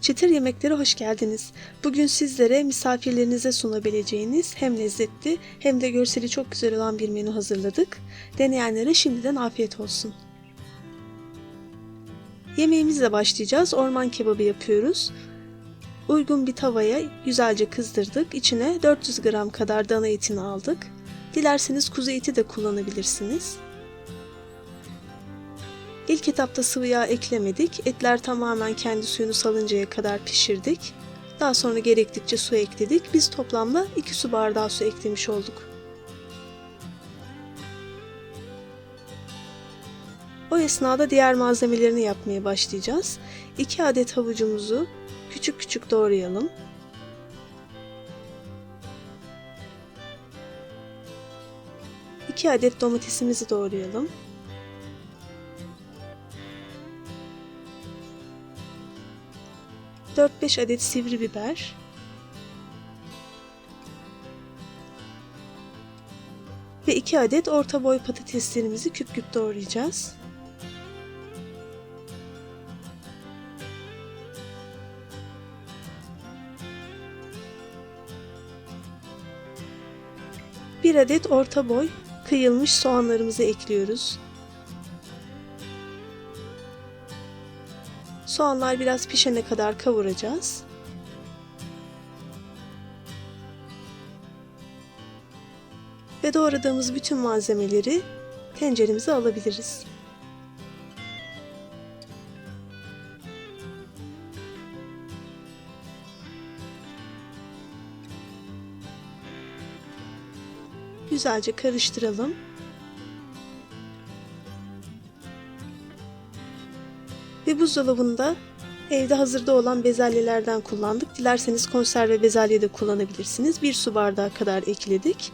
Çıtır yemeklere hoş geldiniz. Bugün sizlere misafirlerinize sunabileceğiniz hem lezzetli hem de görseli çok güzel olan bir menü hazırladık. Deneyenlere şimdiden afiyet olsun. Yemeğimizle başlayacağız. Orman kebabı yapıyoruz. Uygun bir tavaya güzelce kızdırdık. İçine 400 gram kadar dana etini aldık. Dilerseniz kuzu eti de kullanabilirsiniz. İlk etapta sıvı yağ eklemedik. Etler tamamen kendi suyunu salıncaya kadar pişirdik. Daha sonra gerektikçe su ekledik. Biz toplamda 2 su bardağı su eklemiş olduk. O esnada diğer malzemelerini yapmaya başlayacağız. 2 adet havucumuzu küçük küçük doğrayalım. İki adet domatesimizi doğrayalım. 4-5 adet sivri biber, ve 2 adet orta boy patateslerimizi küp küp doğrayacağız. Bir adet orta boy kıyılmış soğanlarımızı ekliyoruz. Soğanlar biraz pişene kadar kavuracağız. Ve doğradığımız bütün malzemeleri tenceremize alabiliriz. Güzelce karıştıralım. Ve buzdolabında evde hazırda olan bezelyelerden kullandık. Dilerseniz konserve bezelye de kullanabilirsiniz. Bir su bardağı kadar ekledik.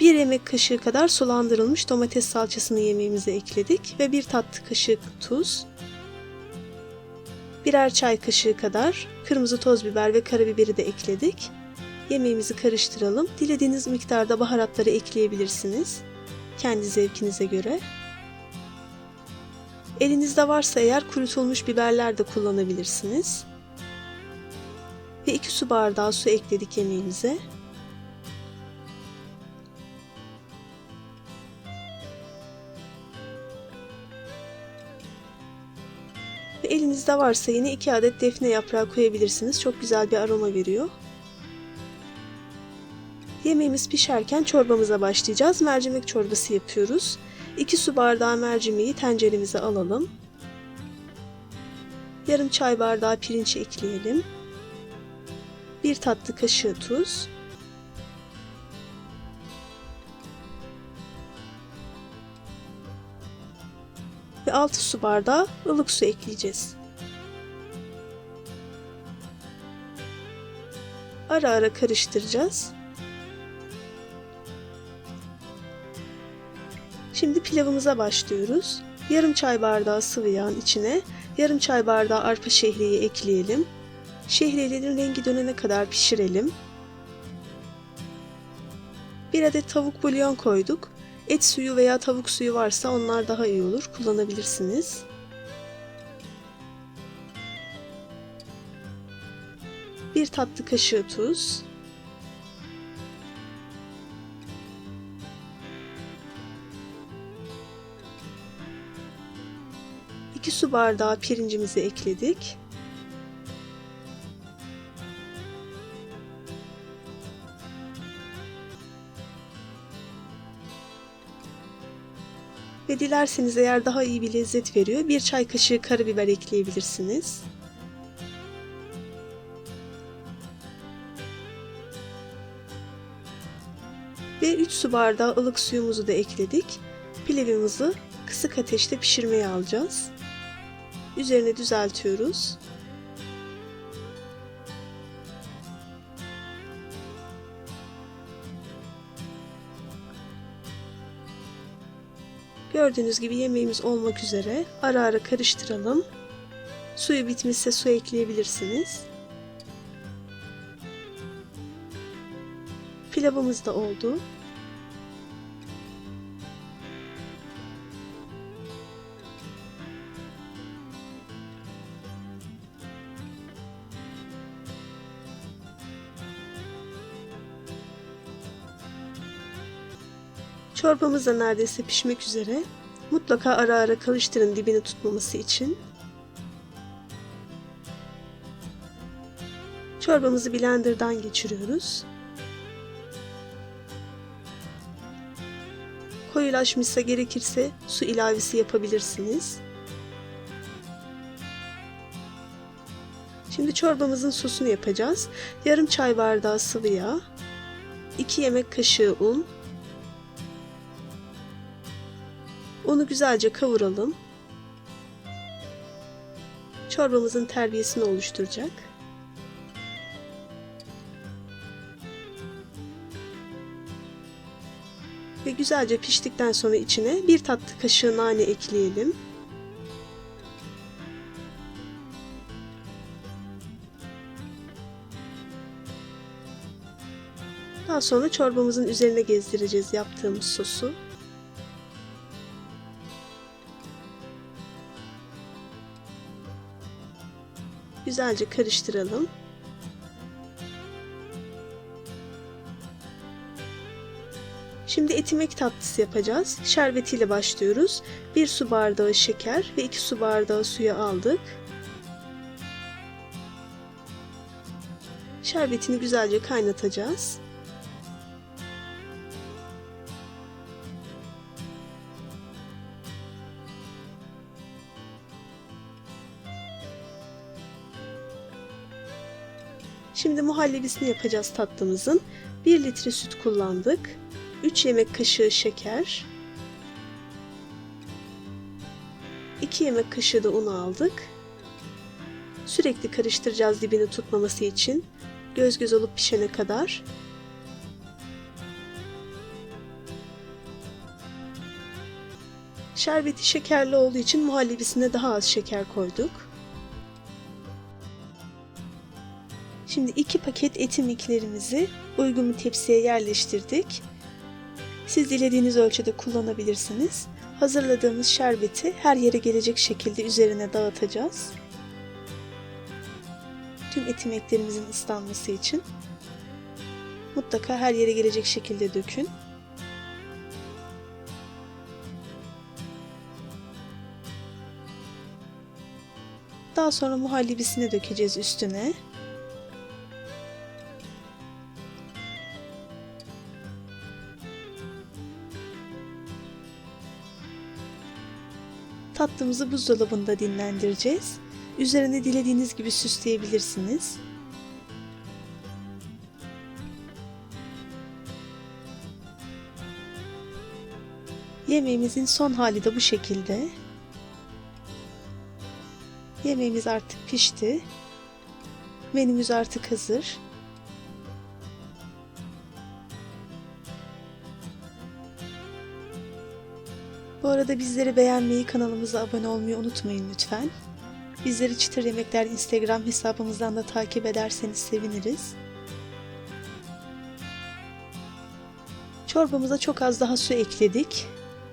Bir yemek kaşığı kadar sulandırılmış domates salçasını yemeğimize ekledik ve bir tatlı kaşığı tuz, birer çay kaşığı kadar kırmızı toz biber ve karabiberi de ekledik. Yemeğimizi karıştıralım. Dilediğiniz miktarda baharatları ekleyebilirsiniz. Kendi zevkinize göre. Elinizde varsa eğer kurutulmuş biberler de kullanabilirsiniz. Ve 2 su bardağı su ekledik yemeğimize. Ve elinizde varsa yine 2 adet defne yaprağı koyabilirsiniz. Çok güzel bir aroma veriyor. Yemeğimiz pişerken çorbamıza başlayacağız. Mercimek çorbası yapıyoruz. 2 su bardağı mercimeği tenceremize alalım. Yarım çay bardağı pirinç ekleyelim. 1 tatlı kaşığı tuz. Ve 6 su bardağı ılık su ekleyeceğiz. Ara ara karıştıracağız. Şimdi pilavımıza başlıyoruz. Yarım çay bardağı sıvı yağın içine yarım çay bardağı arpa şehriyi ekleyelim. Şehriyelerin rengi dönene kadar pişirelim. Bir adet tavuk bulyon koyduk. Et suyu veya tavuk suyu varsa onlar daha iyi olur. Kullanabilirsiniz. Bir tatlı kaşığı tuz. Su bardağı pirincimizi ekledik. Ve dilerseniz eğer daha iyi bir lezzet veriyor bir çay kaşığı karabiber ekleyebilirsiniz. Ve 3 su bardağı ılık suyumuzu da ekledik. Pilavımızı kısık ateşte pişirmeye alacağız. Üzerine düzeltiyoruz. Gördüğünüz gibi yemeğimiz olmak üzere ara ara karıştıralım. Suyu bitmişse su ekleyebilirsiniz. Pilavımız da oldu. Çorbamız da neredeyse pişmek üzere. Mutlaka ara ara karıştırın dibini tutmaması için. Çorbamızı blenderdan geçiriyoruz. Koyulaşmışsa gerekirse su ilavesi yapabilirsiniz. Şimdi çorbamızın sosunu yapacağız. Yarım çay bardağı sıvı yağ, 2 yemek kaşığı un, Unu güzelce kavuralım. Çorbamızın terbiyesini oluşturacak. Ve güzelce piştikten sonra içine bir tatlı kaşığı nane ekleyelim. Daha sonra çorbamızın üzerine gezdireceğiz yaptığımız sosu. Güzelce karıştıralım. Şimdi etimek tatlısı yapacağız. Şerbetiyle başlıyoruz. 1 su bardağı şeker ve 2 su bardağı suya aldık. Şerbetini güzelce kaynatacağız. Şimdi muhallebisini yapacağız tatlımızın. 1 litre süt kullandık. 3 yemek kaşığı şeker. 2 yemek kaşığı da un aldık. Sürekli karıştıracağız dibini tutmaması için. Göz göz olup pişene kadar. Şerbeti şekerli olduğu için muhallebisine daha az şeker koyduk. Şimdi iki paket etimiklerimizi uygun bir tepsiye yerleştirdik. Siz dilediğiniz ölçüde kullanabilirsiniz. Hazırladığımız şerbeti her yere gelecek şekilde üzerine dağıtacağız. Tüm etimeklerimizin ıslanması için mutlaka her yere gelecek şekilde dökün. Daha sonra muhallebisini dökeceğiz üstüne. Tatlımızı buzdolabında dinlendireceğiz. Üzerine dilediğiniz gibi süsleyebilirsiniz. Yemeğimizin son hali de bu şekilde. Yemeğimiz artık pişti. Menümüz artık hazır. Bu arada bizleri beğenmeyi, kanalımıza abone olmayı unutmayın lütfen. Bizleri Çıtır Yemekler Instagram hesabımızdan da takip ederseniz seviniriz. Çorbamıza çok az daha su ekledik.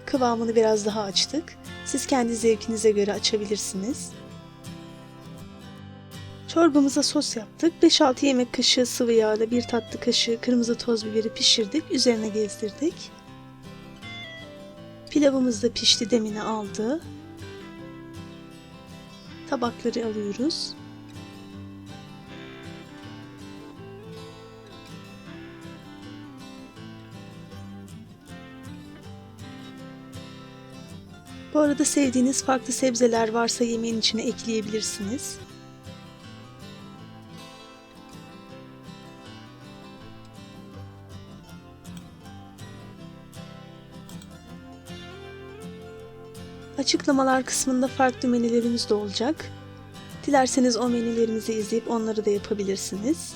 Kıvamını biraz daha açtık. Siz kendi zevkinize göre açabilirsiniz. Çorbamıza sos yaptık. 5-6 yemek kaşığı sıvı yağla bir tatlı kaşığı kırmızı toz biberi pişirdik. Üzerine gezdirdik. Pilavımız da pişti demini aldı. Tabakları alıyoruz. Bu arada sevdiğiniz farklı sebzeler varsa yemeğin içine ekleyebilirsiniz. Açıklamalar kısmında farklı menülerimiz de olacak. Dilerseniz o menülerimizi izleyip onları da yapabilirsiniz.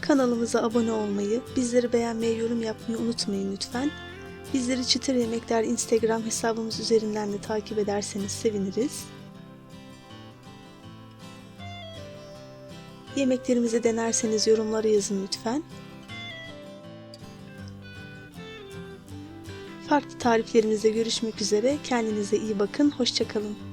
Kanalımıza abone olmayı, bizleri beğenmeyi, yorum yapmayı unutmayın lütfen. Bizleri Çıtır Yemekler Instagram hesabımız üzerinden de takip ederseniz seviniriz. Yemeklerimizi denerseniz yorumlara yazın lütfen. Farklı tariflerimizde görüşmek üzere. Kendinize iyi bakın. Hoşçakalın.